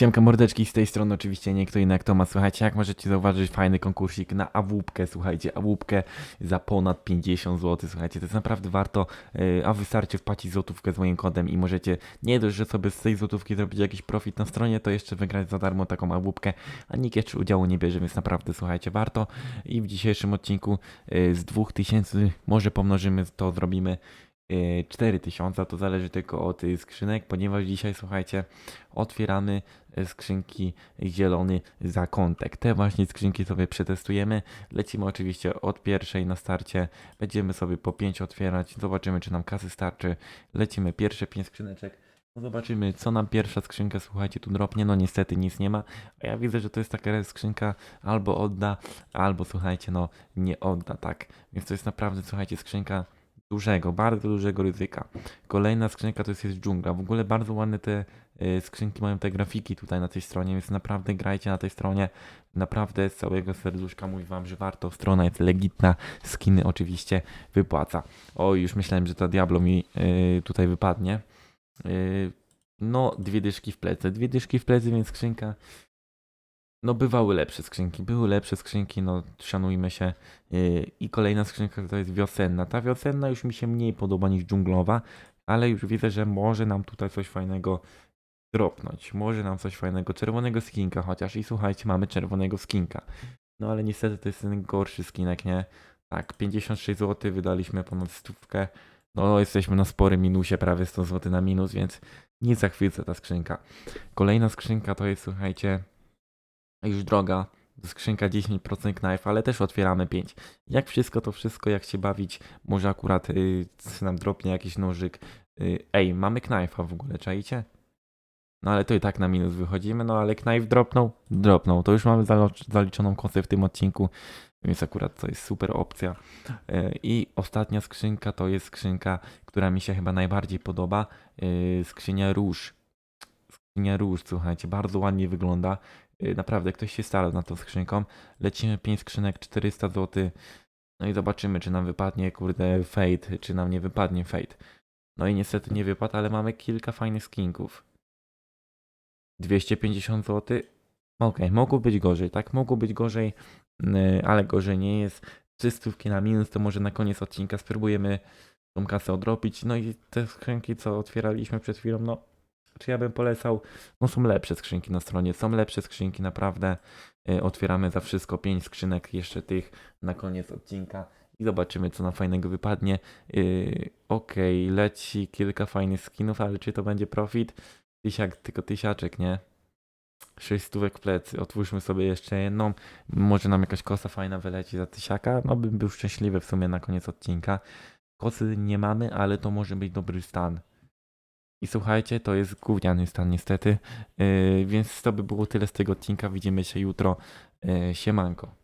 Siemka mordeczki, z tej strony oczywiście nie kto inny jak Tomas. Słuchajcie, jak możecie zauważyć, fajny konkursik na awupkę, słuchajcie, awupkę za ponad 50 zł, słuchajcie, to jest naprawdę warto, yy, a wystarczy wpłacić złotówkę z moim kodem i możecie nie dość, że sobie z tej złotówki zrobić jakiś profit na stronie, to jeszcze wygrać za darmo taką awupkę, a nikt jeszcze udziału nie bierze, więc naprawdę, słuchajcie, warto i w dzisiejszym odcinku yy, z 2000 może pomnożymy, to zrobimy 4000, to zależy tylko od y, skrzynek, ponieważ dzisiaj, słuchajcie, otwieramy y, skrzynki zielony zakątek. Te właśnie skrzynki sobie przetestujemy. Lecimy oczywiście od pierwszej na starcie. Będziemy sobie po 5 otwierać. Zobaczymy, czy nam kasy starczy. Lecimy pierwsze 5 skrzyneczek. No zobaczymy, co nam pierwsza skrzynka, słuchajcie, tu dropnie. No niestety nic nie ma. A ja widzę, że to jest taka skrzynka albo odda, albo słuchajcie, no nie odda, tak. Więc to jest naprawdę, słuchajcie, skrzynka dużego, bardzo dużego ryzyka. Kolejna skrzynka to jest, jest dżungla. W ogóle bardzo ładne te y, skrzynki mają te grafiki tutaj na tej stronie, więc naprawdę grajcie na tej stronie. Naprawdę z całego serduszka mówię wam, że warto. Strona jest legitna, skiny oczywiście wypłaca. O, już myślałem, że ta Diablo mi y, tutaj wypadnie. Y, no, dwie dyszki w plecy. Dwie dyszki w plecy, więc skrzynka no bywały lepsze skrzynki, były lepsze skrzynki, no szanujmy się. Yy, I kolejna skrzynka to jest wiosenna. Ta wiosenna już mi się mniej podoba niż dżunglowa, ale już widzę, że może nam tutaj coś fajnego dropnąć. Może nam coś fajnego, czerwonego skinka chociaż. I słuchajcie, mamy czerwonego skinka. No ale niestety to jest ten gorszy skinek, nie? Tak, 56 zł wydaliśmy ponad stówkę. No jesteśmy na sporym minusie, prawie 100 zł na minus, więc nie zachwyca ta skrzynka. Kolejna skrzynka to jest, słuchajcie, już droga. Skrzynka 10% knife, ale też otwieramy 5. Jak wszystko to wszystko, jak się bawić, może akurat y, nam dropnie jakiś nożyk. Y, ej, mamy knife'a w ogóle, czaicie? No ale to i tak na minus wychodzimy, no ale knife dropnął, dropnął. To już mamy zaliczoną kosę w tym odcinku, więc akurat to jest super opcja. Y, I ostatnia skrzynka to jest skrzynka, która mi się chyba najbardziej podoba. Y, skrzynia róż. Skrzynia róż, słuchajcie, bardzo ładnie wygląda. Y, Naprawdę, ktoś się starał nad tą skrzynką. Lecimy 5 skrzynek, 400 zł. No i zobaczymy, czy nam wypadnie, kurde, Fate, czy nam nie wypadnie Fate. No i niestety nie wypadł, ale mamy kilka fajnych skinków. 250 zł. Okej, mogło być gorzej, tak? Mogło być gorzej, yy, ale gorzej nie jest. 300 na minus, to może na koniec odcinka spróbujemy tą kasę odrobić. No i te skrzynki, co otwieraliśmy przed chwilą, no czy ja bym polecał? No są lepsze skrzynki na stronie, są lepsze skrzynki naprawdę. Y, Otwieramy za wszystko 5 skrzynek jeszcze tych na koniec odcinka i zobaczymy co nam fajnego wypadnie. Yy, Okej, leci kilka fajnych skinów, ale czy to będzie profit? Tysiak, tylko tysiaczek, nie? 6 stówek plecy. Otwórzmy sobie jeszcze jedną. Może nam jakaś kosa fajna wyleci za tysiaka. No bym był szczęśliwy w sumie na koniec odcinka. Kosy nie mamy, ale to może być dobry stan. I słuchajcie, to jest gówniany stan niestety. Yy, więc to by było tyle z tego odcinka. Widzimy się jutro. Yy, siemanko.